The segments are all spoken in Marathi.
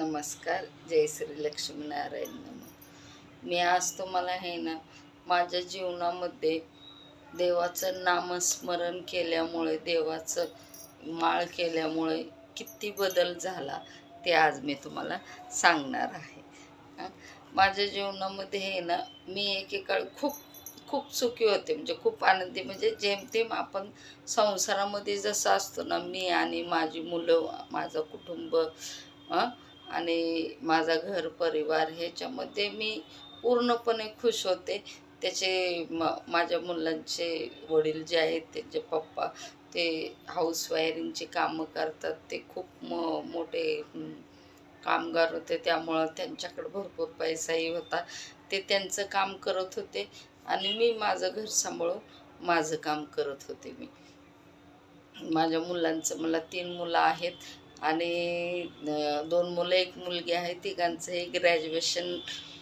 नमस्कार जय श्री लक्ष्मीनारायण नम. मी आज तुम्हाला हे ना माझ्या जीवनामध्ये देवाचं नामस्मरण केल्यामुळे देवाचं माळ केल्यामुळे किती बदल झाला ते आज मी तुम्हाला सांगणार आहे. माझ्या जीवनामध्ये हे ना मी एकेकाळ खूप खूप सुखी होते. म्हणजे खूप आनंदी म्हणजे जेमतेम आपण संसारामध्ये जसं असतो ना मी आणि माझी मुलं माझं कुटुंब आणि माझा घर परिवार ह्याच्यामध्ये मी पूर्णपणे खुश होते. त्याचे म माझ्या मुलांचे वडील जे आहेत त्यांचे पप्पा ते हाऊस वायरिंगची कामं करतात. ते खूप म मोठे कामगार होते. त्यामुळं त्यांच्याकडे भरपूर पैसाही होता. ते त्यांचं काम करत होते आणि मी माझं घर सांभाळून माझं काम करत होते मी. माझ्या मुलांचं मला तीन मुलं आहेत. आणि दोन मुलं एक मुलगी आहे तिघांचंही ग्रॅज्युएशन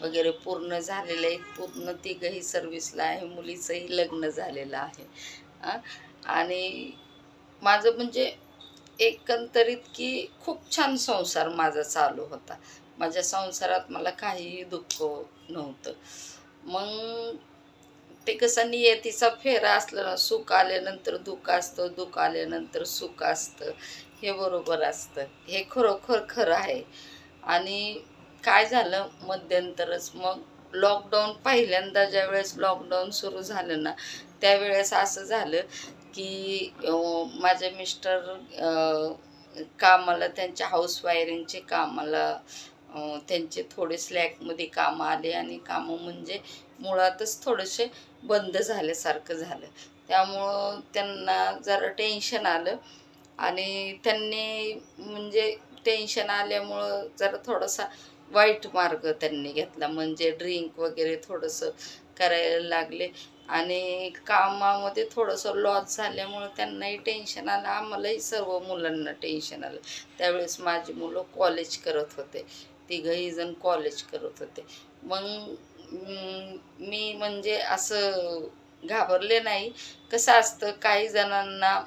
वगैरे पूर्ण झालेलं आहे. पूर्ण तिघंही सर्विसला आहे मुलीचंही लग्न झालेलं आहे. आणि माझं म्हणजे एकंदरीत की खूप छान संसार माझा चालू होता. माझ्या संसारात मला काहीही दुःख नव्हतं. मग ते कसं नियतीचा फेरा असला ना सुख आल्यानंतर दुःख असतं दुःख आल्यानंतर सुख असतं. हे बरोबर असतं. हे खरोखर खरं आहे. आणि काय झालं मध्यंतरच मग लॉकडाऊन पहिल्यांदा ज्यावेळेस लॉकडाऊन सुरू झालं ना त्यावेळेस असं झालं की माझ्या माझे मिस्टर कामाला त्यांच्या हाऊस वायरिंगचे कामाला त्यांचे थोडे स्लॅकमध्ये कामं आले आणि कामं म्हणजे मुळातच थोडेसे बंद झाल्यासारखं झालं. त्यामुळं त्यांना जरा टेन्शन आलं. आणि त्यांनी म्हणजे टेन्शन आल्यामुळं जरा थोडासा वाईट मार्ग त्यांनी घेतला. म्हणजे ड्रिंक वगैरे थोडंसं करायला लागले. आणि कामामध्ये थोडंसं लॉस झाल्यामुळं त्यांनाही टेन्शन आलं. आम्हालाही सर्व मुलांना टेन्शन आलं. त्यावेळेस माझी मुलं कॉलेज करत होते. तिघही जण कॉलेज करत होते. मग मी म्हणजे असं घाबरले नाही. कसं असतं काही जणांना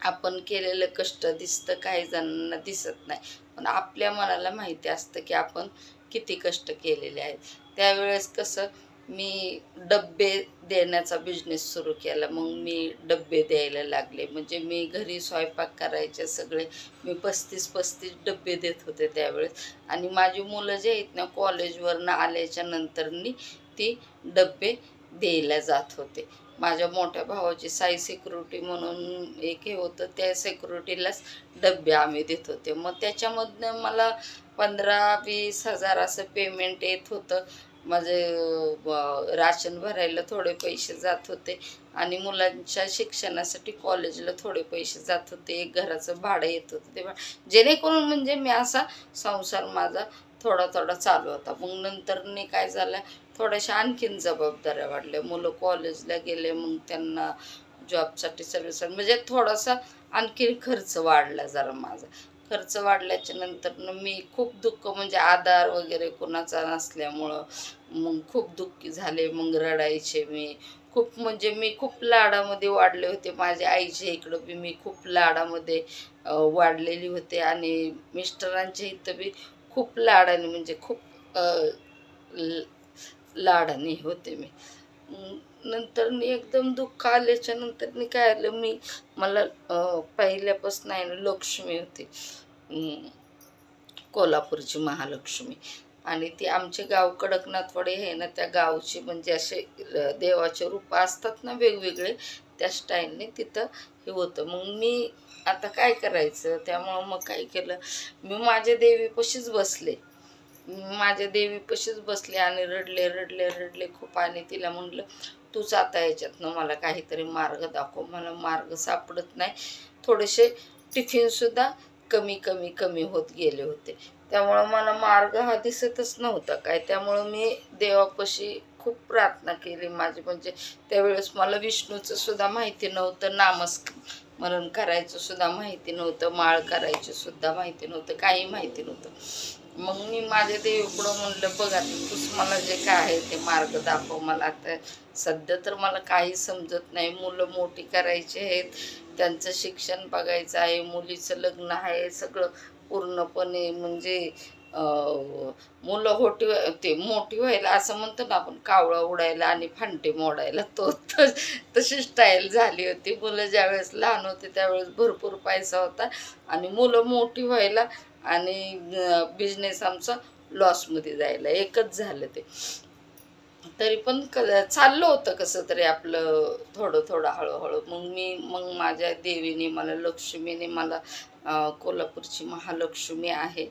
आपण केलेलं कष्ट दिसतं काही जणांना दिसत नाही. पण आपल्या मनाला माहिती असतं की आपण किती कष्ट केलेले आहेत. त्यावेळेस कसं मी डब्बे देण्याचा बिझनेस सुरू केला. मग मी डब्बे द्यायला लागले. म्हणजे मी घरी स्वयंपाक करायचे सगळे. मी पस्तीस पस्तीस डब्बे देत होते त्यावेळेस. आणि माझी मुलं जे आहेत ना कॉलेजवरनं आल्याच्या नंतरनी ती डब्बे द्यायला जात होते. माझ्या मोठ्या भावाची साई सिक्युरिटी म्हणून एक हे होतं त्या सिक्युरिटीलाच डबे आम्ही देत होते. मग त्याच्यामधनं मला पंधरा वीस हजार असं पेमेंट येत होतं. माझे राशन भरायला थोडे पैसे जात होते आणि मुलांच्या शिक्षणासाठी कॉलेजला थोडे पैसे जात होते. एक घराचं भाडं येत होतं ते भाडं जेणेकरून म्हणजे मी असा संसार माझा थोडा थोडा चालू होता. मग नंतरने काय झालं थोड्याशा आणखीन जबाबदाऱ्या वाढल्या. मुलं कॉलेजला गेले मग त्यांना जॉबसाठी सर्विस म्हणजे थोडासा आणखीन खर्च वाढला जरा माझा. खर्च वाढल्याच्या नंतर मी खूप दुःख म्हणजे आधार वगैरे कोणाचा नसल्यामुळं मग खूप दुःखी झाले मग रडायचे मी. खूप म्हणजे मी खूप लाडामध्ये वाढले होते. माझ्या आईच्या इकडं बी मी खूप लाडामध्ये वाढलेली होते. आणि मिस्टरांच्या इथं बी खूप लाडाने म्हणजे खूप ल- लाडाने होते मी. नंतर मी एकदम दुःख आल्याच्यानंतर मी काय आलं मी मला पहिल्यापासून आहे ना लक्ष्मी होती. कोल्हापूरची महालक्ष्मी. आणि ती आमचे गाव कडकनाथवाडे आहे ना त्या गावची म्हणजे असे देवाचे रूप असतात ना वेगवेगळे त्या स्टाईलने तिथं हे होतं. मग मी आता काय करायचं? त्यामुळं मग काय केलं? मी माझ्या देवीपाशीच बसले. माझ्या देवीपाशीच बसले आणि रडले रडले रडले खूप आणि तिला म्हटलं तूच आता याच्यातनं मला काहीतरी मार्ग दाखव मला मार्ग सापडत नाही. थोडेसे टिफिनसुद्धा कमी कमी कमी होत गेले होते. त्यामुळं मला मार्ग हा दिसतच नव्हता काय. त्यामुळं मी देवापाशी खूप प्रार्थना केली माझी. म्हणजे त्यावेळेस मला विष्णूचं सुद्धा माहिती नव्हतं नामस् मरण करायचं सुद्धा माहिती नव्हतं माळ करायचं सुद्धा माहिती नव्हतं काही माहिती नव्हतं. मग मी माझ्या देवीकडं म्हणलं बघा तूच मला जे काय आहे ते मार्ग दाखव मला. आता सध्या तर मला काही समजत नाही. मुलं मोठी करायची आहेत त्यांचं शिक्षण बघायचं आहे मुलीचं लग्न आहे सगळं पूर्णपणे म्हणजे मुलं होटी ते मोठी व्हायला असं म्हणतो ना आपण कावळा उडायला आणि फांटे मोडायला तो तशी स्टाईल झाली होती. मुलं ज्यावेळेस लहान होते त्यावेळेस भरपूर पैसा होता आणि मुलं मोठी व्हायला आणि बिझनेस आमचा लॉसमध्ये जायला. एकच झालं ते. तरी पण क चाललं होतं कसं तरी आपलं थोडं थोडं हळूहळू. मग मी मग माझ्या देवीने मला लक्ष्मीने मला कोल्हापूरची महालक्ष्मी आहे.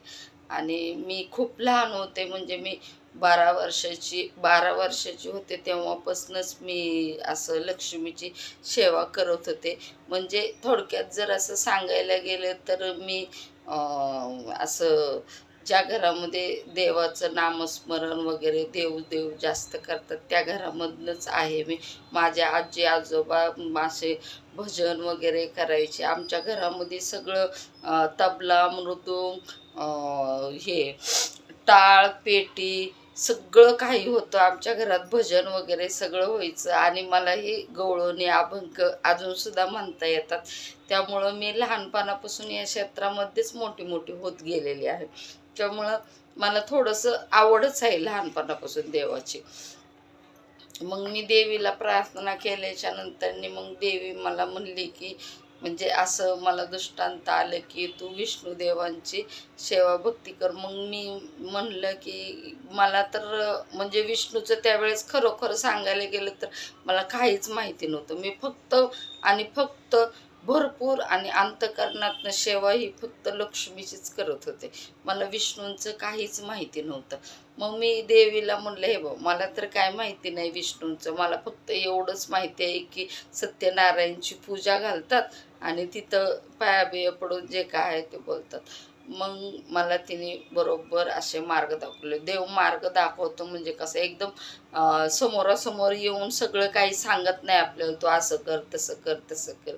आणि मी खूप लहान होते. म्हणजे मी बारा वर्षाची बारा वर्षाची होते तेव्हापासूनच मी असं लक्ष्मीची सेवा करत होते. म्हणजे थोडक्यात जर असं सांगायला गेलं तर मी असं ज्या घरामध्ये देवाचं नामस्मरण वगैरे देव देव जास्त करतात त्या घरामधनंच आहे मी. माझ्या आजी आजोबा मासे भजन वगैरे करायचे. आमच्या घरामध्ये सगळं तबला मृदुंग हे टाळ पेटी सगळं काही होतं. आमच्या घरात भजन वगैरे सगळं व्हायचं. आणि मला हे गवळणी अभंग अजूनसुद्धा म्हणता येतात. त्यामुळं मी लहानपणापासून या क्षेत्रामध्येच मोठी मोठी होत गेलेली आहे. त्यामुळं मला थोडंसं आवडच आहे लहानपणापासून देवाची. मग मी देवीला प्रार्थना केल्याच्या नंतरनी मग देवी मला म्हणली की म्हणजे असं मला दृष्टांत आलं की तू विष्णुदेवांची सेवा भक्ती कर. मग मी म्हणलं की मला तर म्हणजे विष्णूचं त्यावेळेस खरोखर सांगायला गेलं तर मला काहीच माहिती नव्हतं. मी फक्त आणि फक्त भरपूर आणि अंतकरणातनं सेवा ही फक्त लक्ष्मीचीच करत होते. मला विष्णूंचं काहीच माहिती नव्हतं. मग मी देवीला म्हणलं हे भाऊ मला तर काय माहिती नाही विष्णूंचं. मला फक्त एवढंच माहिती आहे की सत्यनारायणची पूजा घालतात आणि तिथं पाया बिया पडून जे काय आहे ते बोलतात. मग मला तिने बरोबर असे मार्ग दाखवले. देव मार्ग दाखवतो म्हणजे कसं एकदम समोरासमोर येऊन सगळं काही सांगत नाही आपल्याला तू असं कर तसं कर तसं कर.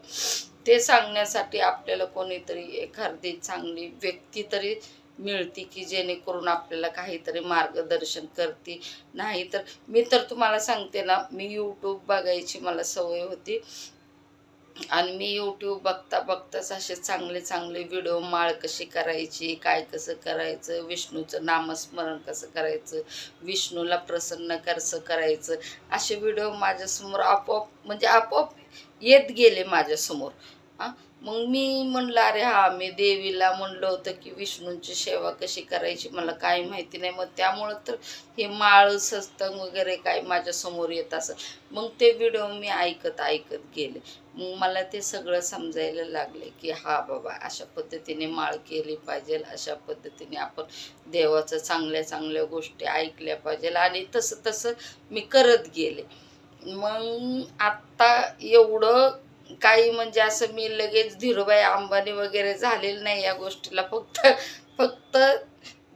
ते सांगण्यासाठी आपल्याला कोणीतरी एखादी चांगली व्यक्ती तरी मिळते की जेणेकरून आपल्याला काहीतरी मार्गदर्शन करते. नाही तर मी तर तुम्हाला सांगते ना मी यूट्यूब बघायची मला सवय होती. आणि मी यूट्यूब बघता बघताच असे चांगले चांगले व्हिडिओ माळ कशी करायची काय कसं करायचं विष्णूचं नामस्मरण कसं करायचं विष्णूला प्रसन्न कसं करायचं असे व्हिडिओ माझ्यासमोर आपोआप म्हणजे आपोआप येत गेले माझ्यासमोर. हां? मग मी म्हणलं अरे हा मी देवीला म्हणलं होतं की विष्णूंची सेवा कशी करायची? मला काही माहिती नाही. मग त्यामुळं तर हे माळ सस्तंग वगैरे काय माझ्यासमोर येत असं. मग ते व्हिडिओ मी ऐकत ऐकत गेले. मग मला ते सगळं समजायला लागले की हा बाबा अशा पद्धतीने माळ केली पाहिजे अशा पद्धतीने आपण देवाचं चांगल्या चांगल्या गोष्टी ऐकल्या पाहिजे. आणि तसं तसं मी करत गेले. मग आत्ता एवढं काही म्हणजे असं मी लगेच धीरूभाई अंबानी वगैरे झालेलं नाही या गोष्टीला. फक्त फक्त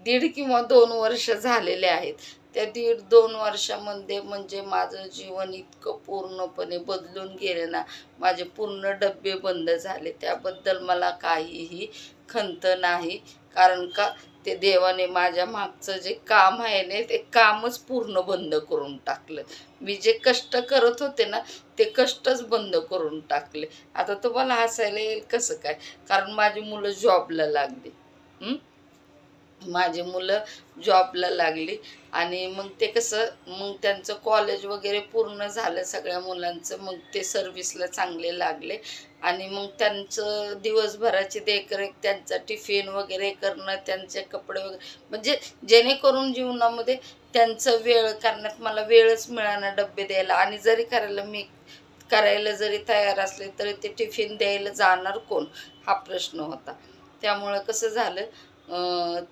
दीड किंवा दोन वर्ष झालेले आहेत. त्या दीड दोन वर्षामध्ये म्हणजे माझं जीवन इतकं पूर्णपणे बदलून गेलं ना माझे पूर्ण डबे बंद झाले. त्याबद्दल मला काहीही खंत नाही. कारण का? ते देवाने माझ्या मागचं जे काम आहे ना ते कामच पूर्ण बंद करून टाकलं. मी जे कष्ट करत होते ना ते कष्टच बंद करून टाकले. आता तुम्हाला हसायला येईल कसं काय? कारण माझी मुलं जॉबला लागली. हं? माझी मुलं जॉबला लागली. आणि मग ते कसं मग त्यांचं कॉलेज वगैरे पूर्ण झालं सगळ्या मुलांचं. मग ते सर्विसला चांगले लागले. आणि मग त्यांचं दिवसभराची देखरेख त्यांचा टिफिन वगैरे करणं त्यांचे कपडे वगैरे. म्हणजे जेणेकरून जीवनामध्ये त्यांचं वेळ करण्यात मला वेळच मिळाला डबे द्यायला. आणि जरी करायला मी करायला जरी तयार असले तरी ते टिफिन द्यायला जाणार कोण? हा प्रश्न होता. त्यामुळं कसं झालं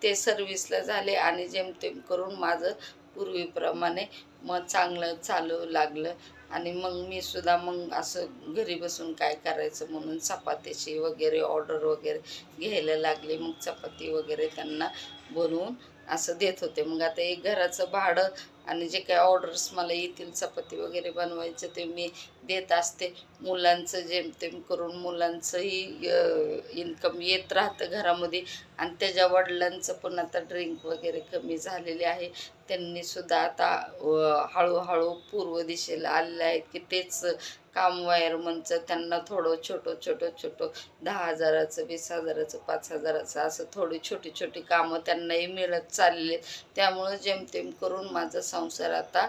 ते सर्विसला झाले आणि जेमतेम करून माझं पूर्वीप्रमाणे मग चांगलं चालू लागलं. आणि मग मी सुद्धा मग असं घरी बसून काय करायचं म्हणून चपात्याची वगैरे ऑर्डर वगैरे घ्यायला लागले. मग चपाती वगैरे त्यांना बनवून असं देत होते. मग आता एक घराचं भाडं आणि जे काही ऑर्डर्स मला येतील चपाती वगैरे बनवायचं ते मी देत असते. मुलांचं जेमतेम करून मुलांचंही इन्कम येत राहतं घरामध्ये. आणि त्याच्या वडिलांचं पण आता ड्रिंक वगैरे कमी झालेले आहे. त्यांनी सुद्धा आता हळूहळू पूर्व दिशेला आलेले आहेत की तेच काम वायरमनचं त्यांना थोडं छोटं छोटं छोटं दहा हजाराचं वीस हजाराचं पाच हजाराचं असं थोडी छोटी छोटी कामं त्यांनाही मिळत चालले त्यामुळं जेमतेम करून माझा संसार आता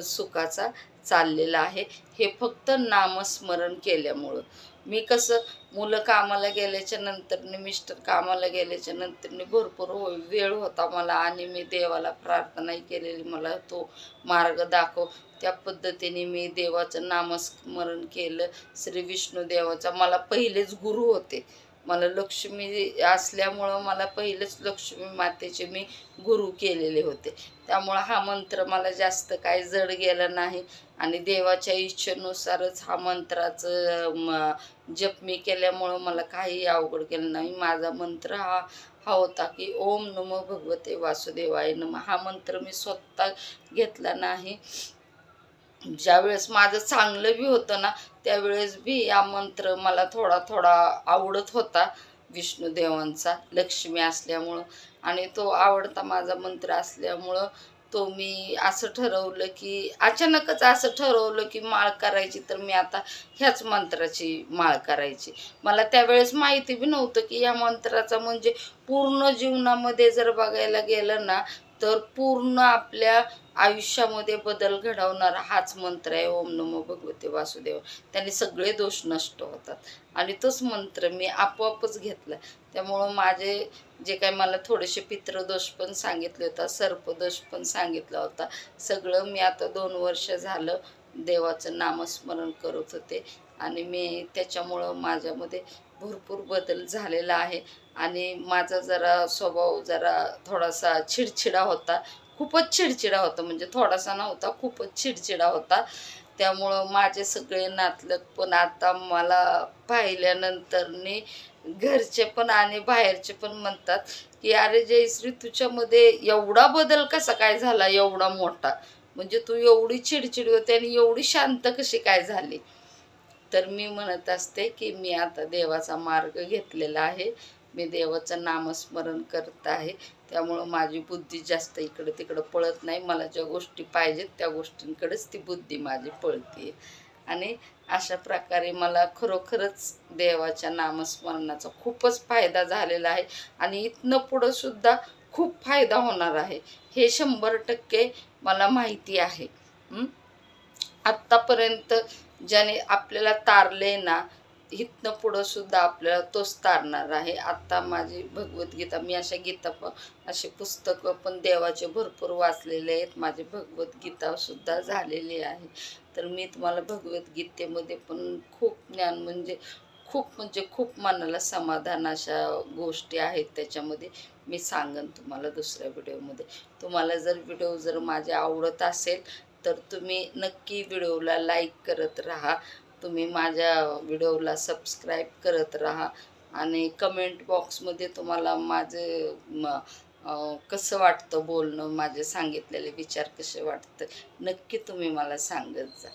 सुखाचा चाललेला आहे. हे फक्त नामस्मरण केल्यामुळं. मी कसं मुलं कामाला गेल्याच्या नंतरने मिस्टर कामाला गेल्याच्या नंतरने भरपूर हो- वेळ होता मला आणि मी देवाला प्रार्थनाही केलेली. मला तो मार्ग दाखव. त्या पद्धतीने मी देवाचं नामस्मरण केलं. श्री विष्णू देवाचा मला पहिलेच गुरु होते. मला लक्ष्मी असल्यामुळं मला पहिलेच लक्ष्मी मातेचे मी गुरु केलेले होते. त्यामुळं हा मंत्र मला जास्त काय जड गेला नाही. आणि देवाच्या इच्छेनुसारच हा मंत्राचं म, जप मी केल्यामुळं मला काही अवघड केलं नाही. माझा मंत्र हा हा होता की ओम नमो भगवते वासुदेवाय नम. हा मंत्र मी स्वतः घेतला नाही. ज्यावेळेस माझं चांगलं बी होतं ना त्यावेळेस बी या मंत्र मला थोडा थोडा आवडत होता विष्णुदेवांचा लक्ष्मी असल्यामुळं. आणि तो आवडता माझा मंत्र असल्यामुळं तो मी असं ठरवलं की अचानकच असं ठरवलं की माळ करायची तर मी आता ह्याच मंत्राची माळ करायची. मला त्यावेळेस माहिती बी नव्हतं की या मंत्राचा म्हणजे पूर्ण जीवनामध्ये जर बघायला गेलं ना तर पूर्ण आपल्या आयुष्यामध्ये बदल घडवणारा हाच मंत्र आहे. ओम नमो भगवते वासुदेव. त्याने सगळे दोष नष्ट होतात. आणि तोच मंत्र मी आपोआपच घेतला. त्यामुळं माझे जे काही मला थोडेसे पितृदोष पण सांगितले होता सर्पदोष पण सांगितला होता सगळं मी आता दोन वर्ष झालं देवाचं नामस्मरण करत होते. आणि मी त्याच्यामुळं माझ्यामध्ये भरपूर बदल झालेला आहे. आणि माझा जरा स्वभाव जरा थोडासा चिडचिडा होता. खूपच चिडचिडा होता. म्हणजे थोडासा नव्हता खूपच चिडचिडा होता. त्यामुळं माझे सगळे नातलग पण आता मला पाहिल्यानंतरने घरचे पण आणि बाहेरचे पण म्हणतात की अरे जयश्री तुझ्यामध्ये एवढा बदल कसा काय झाला? एवढा मोठा. म्हणजे तू एवढी चिडचिड होते आणि एवढी शांत कशी काय झाली? तर मी म्हणत असते की मी आता देवाचा मार्ग घेतलेला आहे. मी देवाचं नामस्मरण करत आहे. त्यामुळं माझी बुद्धी जास्त इकडं तिकडं पळत नाही. मला ज्या गोष्टी पाहिजेत त्या गोष्टींकडेच ती बुद्धी माझी पळते आणि अशा प्रकारे मला खरोखरच देवाच्या नामस्मरणाचा खूपच फायदा झालेला आहे. आणि इथनं पुढं सुद्धा खूप फायदा होणार आहे. हे शंभर टक्के मला माहिती आहे. आत्तापर्यंत ज्याने आपल्याला तारले ना इथनं पुढं सुद्धा आपल्याला तोच तारणार आहे. आत्ता माझी भगवद्गीता मी अशा गीता प असे पुस्तकं पण देवाचे भरपूर वाचलेले आहेत. माझी भगवद्गीतासुद्धा झालेली आहे. तर मी तुम्हाला भगवद्गीतेमध्ये पण खूप ज्ञान म्हणजे खूप म्हणजे खूप मनाला समाधान अशा गोष्टी आहेत त्याच्यामध्ये मी सांगन तुम्हाला दुसऱ्या व्हिडिओमध्ये. तुम्हाला जर व्हिडिओ जर माझे आवडत असेल तर तुम्ही नक्की व्हिडिओला लाईक करत राहा. तुम्ही माझ्या व्हिडिओला सबस्क्राईब करत राहा आणि कमेंट बॉक्समध्ये तुम्हाला माझे म कसं वाटतं बोलणं माझे सांगितलेले विचार कसे वाटतं नक्की तुम्ही मला सांगत जा.